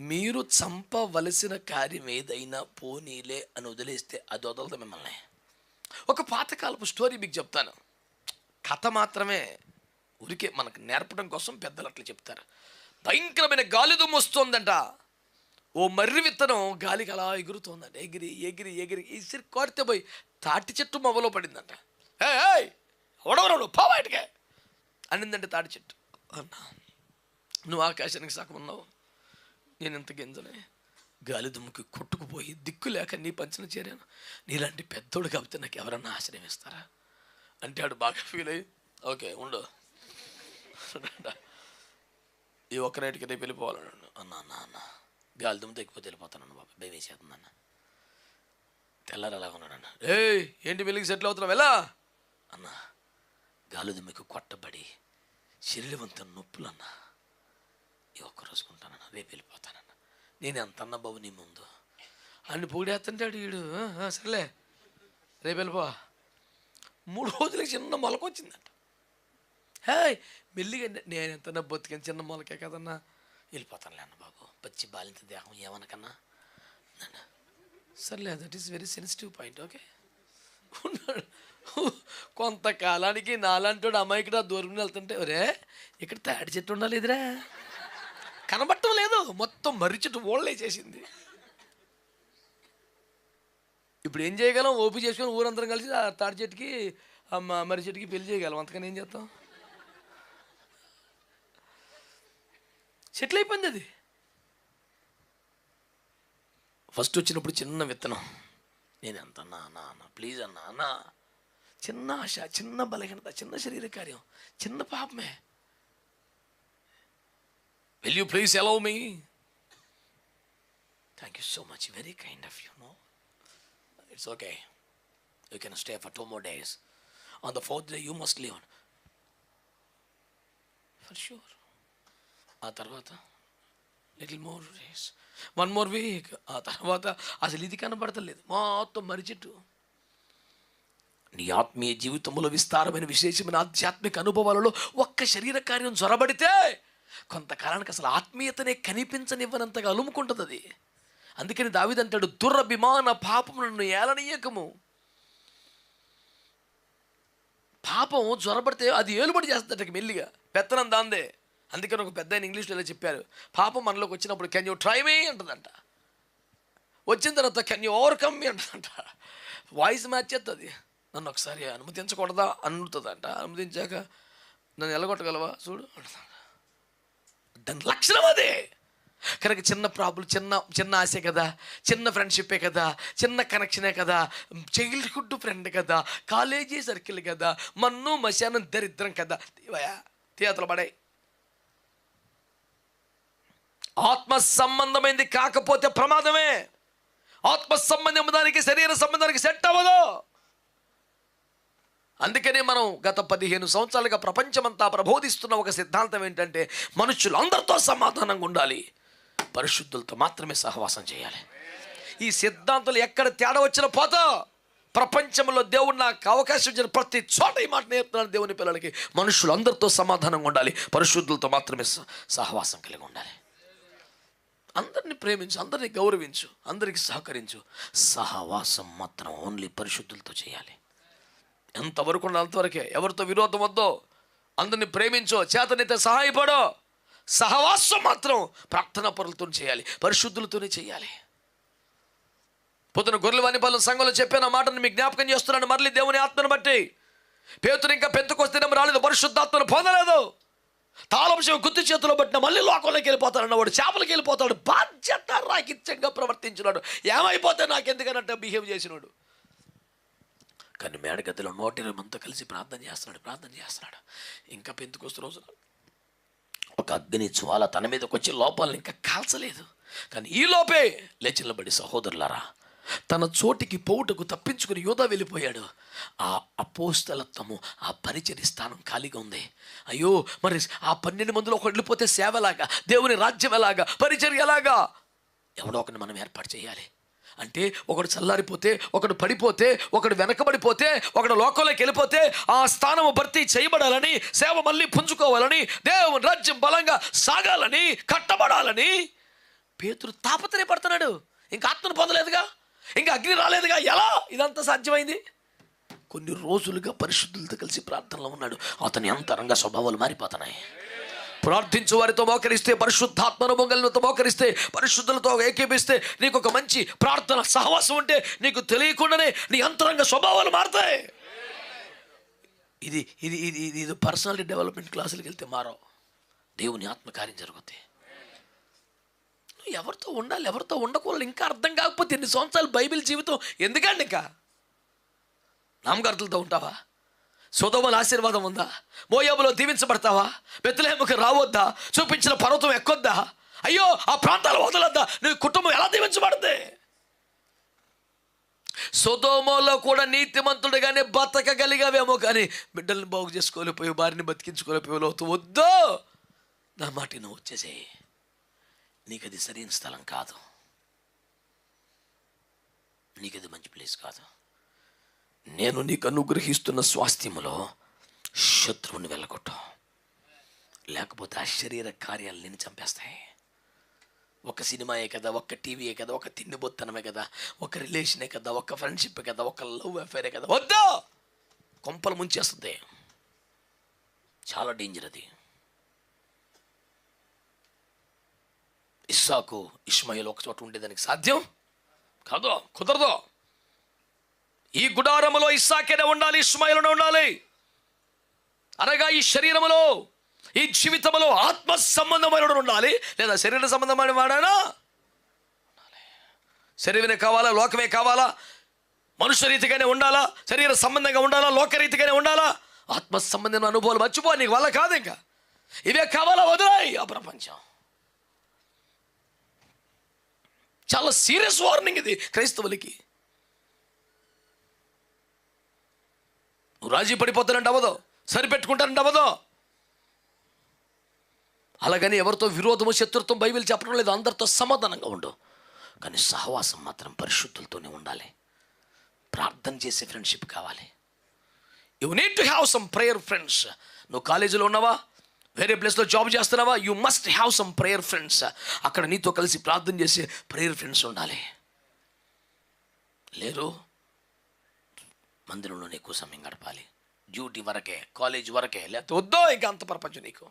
మీరు చంపవలసిన కార్యం ఏదైనా పోనీలే అని వదిలేస్తే అది వదలదు మిమ్మల్ని. ఒక పాతకాలపు స్టోరీ మీకు చెప్తాను. కథ మాత్రమే ఉరికే మనకు నేర్పడం కోసం పెద్దలు అట్లా చెప్తారు. భయంకరమైన గాలి దుమ్ము వస్తుందంట. ఓ మర్రి విత్తనం గాలికి అలా ఎగురుతోందంట. ఎగిరి ఎగిరి ఎగిరి ఇసిరి కొడితే పోయి తాటి చెట్టు మొగలో పడిందంట. ఏయ్, ఏయ్ పో బయటకే. అనిందంటే తాటి చెట్టు. అన్నా నువ్వు ఆకాశానికి సగం ఉన్నావు. నేను ఇంత గింజనే గాలి దుమ్ముకి కొట్టుకుపోయి దిక్కు లేక నీ పంచన చేరాను. నీలాంటి పెద్దోడు కాబట్టి నాకు ఎవరన్నా ఆశ్రయం ఇస్తారా? అంటే ఆడు బాగా ఫీల్ అయ్యి ఓకే ఉండు. ఈ ఒక్క నైట్కి రేపు వెళ్ళిపోవాలన్నాడు అన్న అన్న అన్న గాలి దుమ్ము తగ్గిపోతే వెళ్ళిపోతానన్న బాబా భయం వేసేస్తుందన్న తెల్లారు అలా ఉన్నాడన్న ఏయ్ ఏంటి వెలిగి సెటిల్ అవుతున్నావు? ఎలా అన్న గాలి దుమ్మికి కొట్టబడి శరీరవంతం నొప్పులు అన్నా. ఈ ఒక్క రోజుకుంటానన్న రేపు వెళ్ళిపోతాను. నేను ఎంత అన్న బాబు నీ ముందు? అన్ని పొగిడేస్తుంటాడు వీడు. సర్లే. రేపు వెళ్ళిపో. మూడు రోజులకి చిన్న మొలక వచ్చిందంట. హాయ్ మెల్లిగా నేను ఎంత బతికాను చిన్న మొలకే కదన్నా. వెళ్ళిపోతానులే అన్న బాబు పచ్చి బాలింత దేహం ఏమనకన్నా. సర్లే that is very sensitive point okay ఉన్నాడు. కొంతకాలానికి అమ్మాయి అమ్మాయికి దూరం వెళ్తుంటే ఒరే ఇక్కడ తాడి చెట్టు ఉండాలి ఎదురా కనబట్టం లేదు మొత్తం మర్రి చెట్టు ఓళ్ళేసేసింది ఇప్పుడు ఏం చేయగలం? ఓపి చేసుకొని ఊరందరం కలిసి ఆ తాడి చెట్టుకి ఆ మర్రి చెట్టుకి పెళ్ళి చేయగలం. అంతకని ఏం చేస్తాం? సెటిల్ అయిపోయింది అది. ఫస్ట్ వచ్చినప్పుడు చిన్న విత్తనం. నేను ఎంత అన్నా అన్నా అన్న ప్లీజ్ అన్నా అన్న. చిన్న ఆశ చిన్న బలహీనత చిన్న శరీర కార్యం చిన్న పాపమే. You please allow me thank you so much very kind of you no it's okay you can stay for two more days on the fourth day you must leave for sure ఆ తర్వాత little more days one more week ఆ తర్వాత అసలు ఇది కనబడతలేదు. మొత్తం మర్రి చెట్టు నీ ఆత్మీయ జీవితంలో విస్తారమైన విశేషమైన ఆధ్యాత్మిక అనుభవాలలో ఒక్క శరీర కార్యం జ్వరబడితే కొంతకాలానికి అసలు ఆత్మీయతనే కనిపించనివ్వనంతగా అలుముకుంటుంది అది అందుకని దావిదంటాడు దురభిమాన పాపము నన్ను ఏలనీయకము. పాపం జ్వరపడితే అది ఏలుబడి చేస్తుందట మెల్లిగా. పెత్తనం దాందే. అందుకని ఒక పెద్ద ఆయన ఇంగ్లీష్లో ఇలా చెప్పారు పాపం మనలోకి వచ్చినప్పుడు కెన్ యూ ట్రై మీ? అంటుందంట. వచ్చిన తర్వాత కెన్ యూ ఓవర్కమ్ మీ? అంటుందంట. వాయిస్ మ్యాచ్ చేస్తుంది నన్ను ఒకసారి అనుమతించకూడదా? అనుతుందంట అనుమతించాక నన్ను ఎలగొట్టగలవా? చూడు అంటుందంట. దాని లక్షణం అదే. కనుక చిన్న ప్రాబ్లం చిన్న చిన్న ఆశే కదా. చిన్న ఫ్రెండ్షిప్పే కదా. చిన్న కనెక్షనే కదా. చైల్డ్హుడ్ ఫ్రెండ్ కదా. కాలేజీ సర్కిల్ కదా. మన్ను మశానం దరిద్రం కదా. తీవయా తీయతలు పడాయి. ఆత్మ సంబంధమైంది కాకపోతే ప్రమాదమే. ఆత్మ సంబంధం దానికి శరీర సంబంధానికి సెట్ అవ్వదు. అందుకనే మనం గత పదిహేను సంవత్సరాలుగా ప్రపంచమంతా ప్రబోధిస్తున్న ఒక సిద్ధాంతం ఏంటంటే మనుషులు అందరితో సమాధానంగా ఉండాలి. పరిశుద్ధులతో మాత్రమే సహవాసం చేయాలి. ఈ సిద్ధాంతాలు ఎక్కడ తేడా వచ్చినా పోతా. ప్రపంచంలో దేవుడు నాకు అవకాశం ఇచ్చిన ప్రతి చోట ఈ మాట నేర్పుతున్నాను దేవుని పిల్లలకి. మనుషులు అందరితో సమాధానంగా ఉండాలి. పరిశుద్ధులతో మాత్రమే సహవాసం కలిగి ఉండాలి. అందరిని ప్రేమించు అందరిని గౌరవించు అందరికి సహకరించు. సహవాసం మాత్రం ఓన్లీ పరిశుద్ధులతో చేయాలి. ఎంతవరకు ఉండాలి అంతవరకే? ఎవరితో విరోధం వద్దో అందరిని ప్రేమించో చేతనైతే సహాయపడో. సహవాసం మాత్రం ప్రార్థనా పరులతో చేయాలి పరిశుద్ధులతోనే చేయాలి. పొద్దున గొర్రెల వాణిపాలెం సంఘంలో చెప్పిన మాటను మీకు జ్ఞాపకం చేస్తున్నాను. మరలి దేవుని ఆత్మను బట్టి. పేతురు ఇంకా పెంతుకొస్తేనే రాలేదు పరిశుద్ధాత్మను పొందలేదు. తాళంశం గుర్తు చేతిలో పట్టిన మళ్ళీ లోకంలోకి వెళ్ళిపోతాడు వాడు చేపలకి వెళ్ళిపోతాడు బాధ్యత రాకిత్యంగా ప్రవర్తించినాడు. ఏమైపోతే నాకెందుకనంటే బిహేవ్ చేసినాడు. కానీ మేడగదిలో నూట ఇరవై మందితో కలిసి ప్రార్థన చేస్తున్నాడు ప్రార్థన చేస్తున్నాడు. ఇంకా పెంతుకొస్తు రోజున ఒక అగ్ని జ్వాల తన మీదకి వచ్చి లోపాలను ఇంకా కాల్చలేదు. కానీ ఈ లోపే లేచిల్లబడి సహోదరులారా తన చోటికి పోవుటకు తప్పించుకుని యోధ వెళ్ళిపోయాడు. ఆ అపోస్తలత్వము ఆ పరిచర్య స్థానం ఖాళీగా ఉంది. అయ్యో మరి ఆ పన్నెండు మందిలో ఒకటి వెళ్ళిపోతే సేవలాగా దేవుని రాజ్యం ఎలాగా పరిచర్య ఎలాగా ఎవడో ఒకరిని మనం ఏర్పాటు చేయాలి. అంటే ఒకడు చల్లారిపోతే ఒకడు పడిపోతే ఒకడు వెనకబడిపోతే ఒకడు లోకంలోకి వెళ్ళిపోతే ఆ స్థానము భర్తీ చేయబడాలని సేవ మళ్ళీ పుంజుకోవాలని దేవుని రాజ్యం బలంగా సాగాలని కట్టబడాలని పేతురు తాపత్రయపడుతున్నాడు. ఇంకా ఆత్మను పొందలేదుగా? ఇంకా అగ్ని రాలేదుగా? ఎలా? ఇదంతా సాధ్యమైంది? కొన్ని రోజులుగా పరిశుద్ధులతో కలిసి ప్రార్థనలో ఉన్నాడు. అతని అంతరంగ స్వభావాలు మారిపోతున్నాయి. ప్రార్థించు వారితో మోకరిస్తే పరిశుద్ధాత్మను మొంగలతో మోకరిస్తే పరిశుద్ధులతో ఏకీపిస్తే నీకు ఒక మంచి ప్రార్థన సహవాసం ఉంటే నీకు తెలియకుండానే నీ అంతరంగ స్వభావాలు మారుతాయి. ఇది ఇది ఇది ఇది ఇది పర్సనాలిటీ డెవలప్మెంట్ క్లాసులకు వెళ్తే మారవు. దేవుని ఆత్మకార్యం జరుగుతాయి నువ్వు ఎవరితో ఉండాలి ఎవరితో ఉండకూడదు ఇంకా అర్థం కాకపోతే ఎన్ని సంవత్సరాలు బైబిల్ జీవితం? ఎందుకండి ఇంకా? నామకార్థులతో ఉంటావా? సోదోమల ఆశీర్వాదం ఉందా? మోయాబులో దీవించబడతావా? బెత్తలేముకి రావద్దా? చూపించిన పర్వతం ఎక్కొద్దా? అయ్యో ఆ ప్రాంతాలు వదలద్దా? నీ కుటుంబం ఎలా దీవించబడుతుంది సొదోమోలో కూడా నీతిమంతుడుగానే బతకగలిగావేమో కానీ బిడ్డల్ని బాగు చేసుకోలేకపోయి వారిని బతికించుకోలేకపోయి లోతు వద్దు. నా మాట నువ్వు వచ్చేసేయి. నీకు అది సరైన స్థలం కాదు. నీకు అది మంచి ప్లేస్ కాదు. నేను నీకు అనుగ్రహిస్తున్న స్వాస్థ్యములో శత్రువుని వెళ్ళగొట్టం. లేకపోతే ఆ శరీర కార్యాలు నేను చంపేస్తాయి. ఒక సినిమాయే కదా ఒక టీవీయే కదా ఒక తిండిబొత్తనమే కదా ఒక రిలేషనే కదా ఒక ఫ్రెండ్షిప్ కదా ఒక లవ్ అఫేరే కదా. వద్దు! కొంపలు ముంచేస్తుంది. చాలా డేంజర్ అది. ఇస్సాకు ఇష్మాయిల్ ఒక చోట ఉండేదానికి సాధ్యం? కాదు కుదరదు. ఈ గుడారములో ఇస్సాకేనే ఉండాలి ఇష్మాయిలనే ఉండాలి. అనగా ఈ శరీరములో ఈ జీవితంలో ఆత్మ సంబంధమైన ఉండాలి. లేదా శరీర సంబంధమైన వాడైనా శరీరమే కావాలా లోకమే కావాలా? మనుష్య రీతిగానే ఉండాలా? శరీర సంబంధంగా ఉండాలా? లోకరీతిగానే ఉండాలా? ఆత్మ సంబంధమైన అనుభవాలు మర్చిపో నీకు వల్ల కాదు ఇంకా. ఇవే కావాలా వదిలాయి ఆ ప్రపంచం చాలా సీరియస్ వార్నింగ్ ఇది క్రైస్తవులకి. నువ్వు రాజీ పడిపోతానంటే అవ్వదు. సరిపెట్టుకుంటానంటే అవ్వదు. అలాగని ఎవరితో విరోధము శత్రుత్వం బైబిల్ చెప్పడం లేదు. అందరితో సమాధానంగా ఉండు. కానీ సహవాసం మాత్రం పరిశుద్ధులతోనే ఉండాలి. ప్రార్థన చేసే ఫ్రెండ్షిప్ కావాలి. You need to have some prayer friends నువ్వు కాలేజీలో ఉన్నావా? వేరే ప్లేస్లో జాబ్ చేస్తున్నావా? You must have some prayer friends అక్కడ నీతో కలిసి ప్రార్థన చేసే ప్రేయర్ ఫ్రెండ్స్ ఉండాలి. లేరు? మందిరంలోనే ఎక్కువ సమయం గడపాలి. డ్యూటీ వరకే కాలేజ్ వరకే లేకపోతే వద్దో ఇక అంత ప్రపంచం నీకు.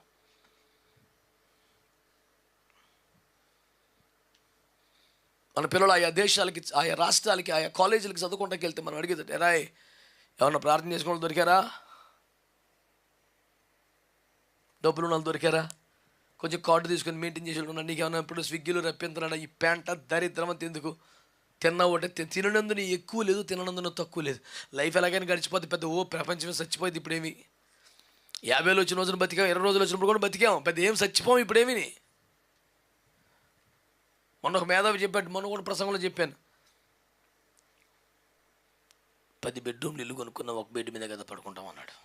మన పిల్లలు ఆయా దేశాలకి ఆయా రాష్ట్రాలకి ఆయా కాలేజీలకి చదువుకుంటాకి వెళ్తే మనం అడిగేది ఎరాయ్ ఏమన్నా ప్రార్థన చేసుకోవడం దొరికారా? డబ్బులు ఉన్న వాళ్ళు దొరికారా? కొంచెం కార్డు తీసుకొని మెయింటైన్ చేసి నీకు ఏమన్నా ఇప్పుడు స్విగ్గీలో రప్పింతున్నాడా ఈ ప్యాంట దరిద్రం అంత ఎందుకు? తిన్నా ఒకటే తిననందున ఎక్కువ లేదు తిననందున తక్కువ లేదు. లైఫ్ ఎలాగైనా గడిచిపోతే పెద్ద ఓ ప్రపంచమే చచ్చిపోయింది ఇప్పుడేమి. యాభై వేలు వచ్చిన రోజున బతికాం ఇరవై రోజులు వచ్చినప్పుడు కూడా బతికాం పెద్ద ఏం చచ్చిపోం ఇప్పుడేమి. మొన్న ఒక మేధావి చెప్పాడు మొన్న కూడా ప్రసంగంలో చెప్పాను. పది బెడ్రూమ్లు ఇల్లు కొనుక్కున్న ఒక బెడ్ మీద కదా పడుకుంటాం అన్నాడు.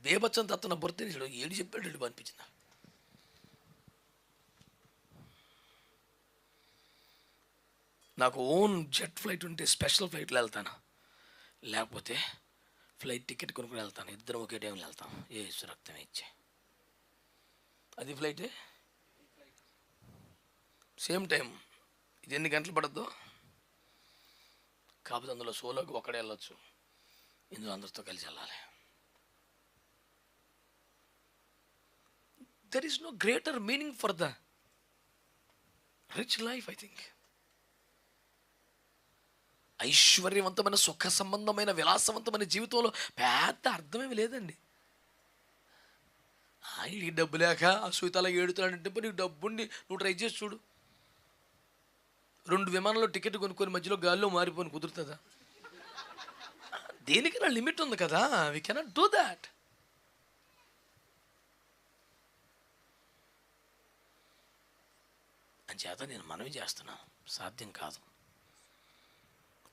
బేబచ్చం తత్తున బుర్తేసాడు ఏడు చెప్పాడు అనిపించింది నాకు. ఓన్ జెట్ ఫ్లైట్ ఉంటే స్పెషల్ ఫ్లైట్లో వెళ్తాను. లేకపోతే ఫ్లైట్ టికెట్ కొనుక్కుని వెళ్తాను. ఇద్దరం ఒకే టైంలో వెళ్తాం. ఏ రక్తం ఇచ్చే. అది ఫ్లైటే? Same time. ఇది ఎన్ని గంటలు పడద్దు? కాకపోతే అందులో సోలోకి ఒక్కడే వెళ్ళొచ్చు. ఇందులో అందరితో కలిసి వెళ్ళాలి. There is no greater meaning for the rich life I think ఐశ్వర్యవంతమైన సుఖ సంబంధమైన విలాసవంతమైన జీవితంలో పెద్ద అర్థమేమి లేదండి. ఈ డబ్బు లేక అసూతలా ఏడుతున్నాడంటే నీకు డబ్బుండి నువ్వు ట్రై చేసి చూడు. రెండు విమానంలో టికెట్ కొనుక్కొని మధ్యలో గాల్లో మారిపోని కుదురుతుందా? దేనికి నా లిమిట్ ఉంది కదా వి కెనాట్ డూ దాట్ చేత నేను మనవి చేస్తున్నాను సాధ్యం కాదు.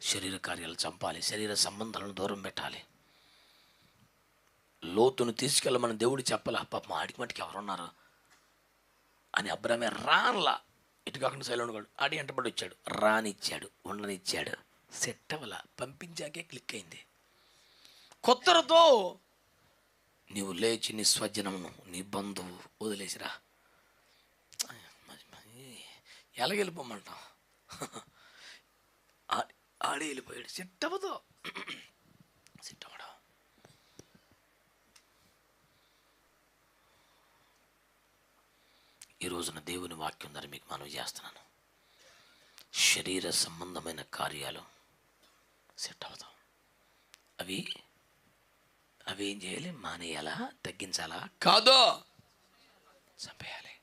శరీర కార్యాలు చంపాలి శరీర సంబంధాలను దూరం పెట్టాలి. లోతును తీసుకెళ్ళమని దేవుడు చెప్పాలి పాపం ఆడికి మటుకు ఎవరున్నారు అని అబ్రామే రాన్లా ఇటు కాకుండా సైలెంట్ ఆడి ఎంటబడి వచ్చాడు. రానిచ్చాడు ఉండనిచ్చాడు. సెట్ అవ్వాల పంపించాకే క్లిక్ అయింది. కొత్తరతో నీవు లేచి నీ స్వజనమును నీ బంధువు వదిలేసిరా. ఎలాగెళ్ళిపోమంటాం ఆడే వెళ్ళిపోయాడు సెట్ అవ్వదు. సెట్ ఈ రోజున దేవుని వాక్యం ద్వారా మీకు మనవి చేస్తున్నాను. శరీర సంబంధమైన కార్యాలు సెట్ అవుతాం అవి అవి ఏం చేయాలి? మానేయాలా? తగ్గించాలా? కాదు. చంపేయాలి.